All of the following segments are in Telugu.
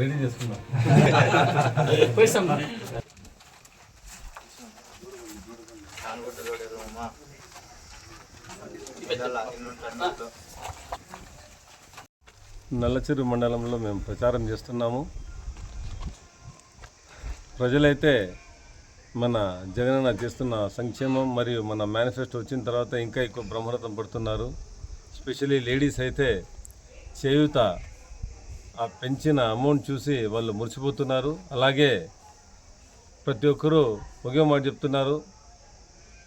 రెడీ చేసుకున్నాం నల్లచెరు మండలంలో మేము ప్రచారం చేస్తున్నాము. ప్రజలైతే మన జగనన్న చేస్తున్న సంక్షేమం మరియు మన మేనిఫెస్టో వచ్చిన తర్వాత ఇంకా ఎక్కువ బ్రహ్మరథం పడుతున్నారు. స్పెషలీ లేడీస్ అయితే చేయూత ఆ పెంచిన అమౌంట్ చూసి వాళ్ళు మురిసిపోతున్నారు. అలాగే ప్రతి ఒక్కరూ ఒకే మాట చెప్తున్నారు.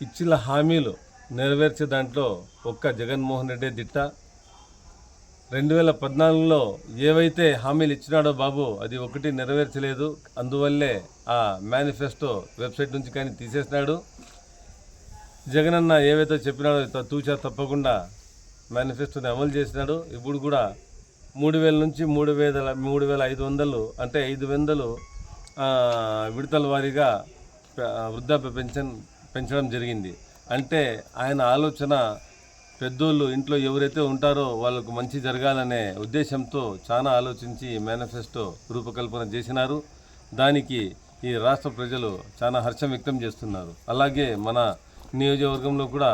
ఇచ్చిన హామీలు నెరవేర్చే దాంట్లో ఒక్క జగన్మోహన్ రెడ్డి దిట్ట. రెండు వేల పద్నాలుగులో ఏవైతే హామీలు ఇచ్చినాడో బాబు అది ఒకటి నెరవేర్చలేదు. అందువల్లే ఆ మేనిఫెస్టో వెబ్సైట్ నుంచి కానీ తీసేసినాడు. జగనన్న ఏవైతే చెప్పినాడో తూచా తప్పకుండా మేనిఫెస్టోని అమలు చేసినాడు. ఇప్పుడు కూడా మూడు వేల నుంచి మూడు వేల మూడు వేల ఐదు వందలు అంటే ఐదు వందలు విడతల వారీగా వృద్ధాప్య పెన్షన్ పెంచడం జరిగింది. అంటే ఆయన ఆలోచన పెద్దోళ్ళు ఇంట్లో ఎవరైతే ఉంటారో వాళ్ళకు మంచి జరగాలనే ఉద్దేశంతో చాలా ఆలోచించి మేనిఫెస్టో రూపకల్పన చేసినారు. దానికి ఈ రాష్ట్ర ప్రజలు చాలా హర్షం వ్యక్తం చేస్తున్నారు. అలాగే మన నియోజకవర్గంలో కూడా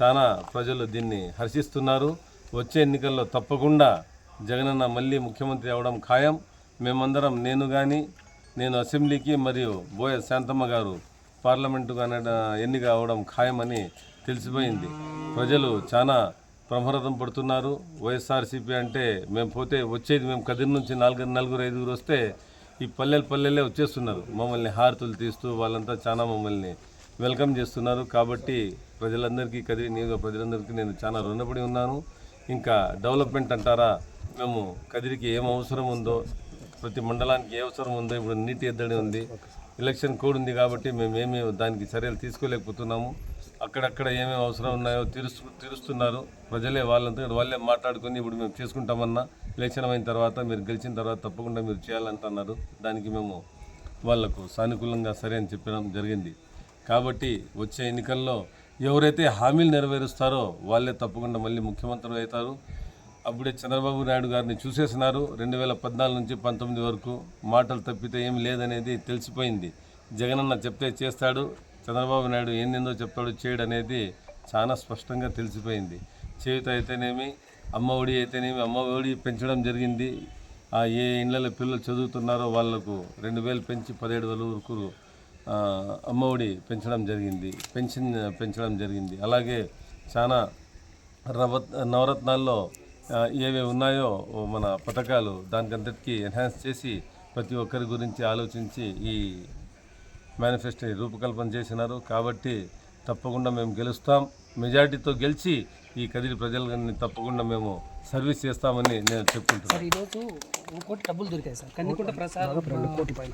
చాలా ప్రజలు దీన్ని హర్షిస్తున్నారు. వచ్చే ఎన్నికల్లో తప్పకుండా జగనన్న మళ్ళీ ముఖ్యమంత్రి అవడం ఖాయం. మేమందరం నేను కానీ నేను అసెంబ్లీకి మరియు బోయ శాంతమ్మ గారు పార్లమెంటుకు కానీ ఎన్నిక అవడం ఖాయమని తెలిసిపోయింది. ప్రజలు చాలా ప్రమరతం పడుతున్నారు. వైఎస్ఆర్సీపీ అంటే మేము పోతే వచ్చేది మేము కదిరి నుంచి నాలుగు నలుగురు ఐదుగురు వస్తే ఈ పల్లెలు పల్లెలే వచ్చేస్తున్నారు. మమ్మల్ని హారతులు తీస్తూ వాళ్ళంతా చాలా మమ్మల్ని వెల్కమ్ చేస్తున్నారు. కాబట్టి ప్రజలందరికీ కదిరి నియోజక ప్రజలందరికీ నేను చాలా రుణపడి ఉన్నాను. ఇంకా డెవలప్మెంట్ అంటారా? మేము కదిరికి ఏం అవసరం ఉందో ప్రతి మండలానికి ఏ అవసరం ఉందో ఇప్పుడు నీటి ఎద్దడి ఉంది. ఎలక్షన్ కోడ్ ఉంది కాబట్టి మేము ఏమి దానికి చర్యలు తీసుకోలేకపోతున్నాము. అక్కడక్కడ ఏమేమి అవసరం ఉన్నాయో తీరుస్తు తీరుస్తున్నారు. ప్రజలే వాళ్ళంతా వాళ్ళే మాట్లాడుకొని ఇప్పుడు మేము చేసుకుంటామన్నా ఎలక్షన్ అయిన తర్వాత మీరు గెలిచిన తర్వాత తప్పకుండా మీరు చేయాలంటున్నారు. దానికి మేము వాళ్ళకు సానుకూలంగా సరే అని చెప్పడం జరిగింది. కాబట్టి వచ్చే ఎన్నికల్లో ఎవరైతే హామీలు నెరవేరుస్తారో వాళ్ళే తప్పకుండా మళ్ళీ ముఖ్యమంత్రులు అవుతారు. అప్పుడే చంద్రబాబు నాయుడు గారిని చూసేసినారు. రెండు వేల పద్నాలుగు నుంచి పంతొమ్మిది వరకు మాటలు తప్పితే ఏం లేదనేది తెలిసిపోయింది. జగనన్న చెప్తే చేస్తాడు. చంద్రబాబు నాయుడు ఏందేందో చెప్తాడు చేయడనేది చాలా స్పష్టంగా తెలిసిపోయింది. చేయుత అయితేనేమి అమ్మ ఒడి అయితేనేమి అమ్మ ఒడి పెంచడం జరిగింది. ఏ ఇళ్ళలో పిల్లలు చదువుతున్నారో వాళ్ళకు రెండు వేలు పెంచి పదిహేడు వేల వరకు అమ్మ ఒడి పెంచడం జరిగింది. పెన్షన్ పెంచడం జరిగింది. అలాగే చాలా రవ నవరత్నాల్లో ఏవి ఏవే ఉన్నాయో ఓ మన పథకాలు దానికంతటికీ ఎన్హాన్స్ చేసి ప్రతి ఒక్కరి గురించి ఆలోచించి ఈ మేనిఫెస్టో రూపకల్పన చేసినారు. కాబట్టి తప్పకుండా మేము గెలుస్తాం. మెజారిటీతో గెలిచి ఈ కదిరి ప్రజలని తప్పకుండా మేము సర్వీస్ చేస్తామని నేను చెప్పుకుంటున్నాను. సార్ ఈరోజు ఒక కోటి డబ్బులు దొరికాయి సార్. కన్నికుంట ప్రసాద్ రెండు కోటి పైన.